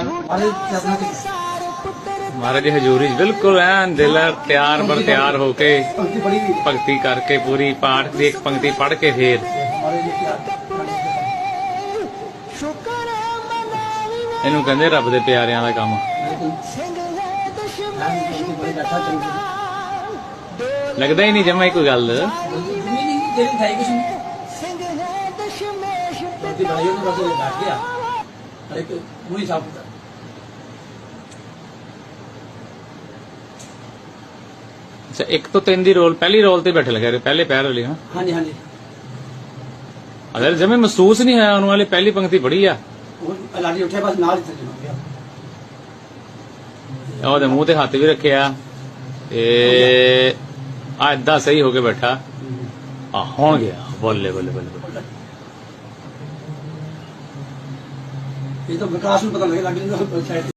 ਅਰੇ ਮਹਾਰਾਜ ਦੀ ਹਜ਼ੂਰੀ 'ਚ ਬਿਲਕੁਲ ਐਨ ਦਿਲ ਤਿਆਰ ਪਰ ਤਿਆਰ ਹੋ ਕੇ ਭਗਤੀ ਕਰਕੇ ਪੂਰੀ ਪਾਠ ਦੀ ਇੱਕ ਪੰਕਤੀ ਪੜ੍ਹ ਕੇ ਫੇਰ। ਇਹਨੂੰ ਕਹਿੰਦੇ ਰੱਬ ਦੇ ਪਿਆਰਿਆਂ ਦਾ ਕੰਮ। ਲੱਗਦਾ ਹੀ ਨਹੀਂ ਜਮਾ ਕੋਈ ਗੱਲ। ਜਿਹੜੀ ਬਣਾਈ ਉਹਨੇ ਬਸ ਬੈਠ ਗਿਆ। ਅਰੇ ਕਿ ਸਾਫ਼ ਅੱਛਾ ਇੱਕ ਤੋਂ ਤਿੰਨ ਦੀ ਰੋਲ ਪਹਿਲੀ ਰੋਲ ਤੇ ਬੈਠੇ ਲਗੇ ਪਹਿਲੇ ਪੈਰ ਵਾਲੀ ਹਾਂ? ਹਾਂਜੀ ਹਾਂਜੀ। ਅਗਰ ਜਮੇ ਮਹਿਸੂਸ ਨਹੀਂ ਹੋਇਆ ਉਹਨੂੰ ਵਾਲੇ ਪਹਿਲੀ ਪੰਕਤੀ ਪੜ੍ਹੀ ਆ। ਉਹ ਲਾਡੀ ਉੱਠਿਆ ਬਸ ਨਾਲ ਹੀ ਥੱਲੇ ਗਿਆ। ਉਹਦੇ ਮੂੰਹ ਤੇ ਹੱਥ ਵੀ ਰੱਖਿਆ ਤੇ ਆ ਏਦਾਂ ਸਹੀ ਹੋ ਕੇ ਬੈਠਾ। ਆ ਹੁਣ ਗਿਆ ਬੱਲੇ ਬੱਲੇ ਬੱਲੇ ਬੱਲੇ। ਇਹ ਤਾਂ ਵਿਕਾਸ ਨੂੰ ਪਤਾ ਲੱਗੇ ਲੱਗ ਜਾਂਦਾ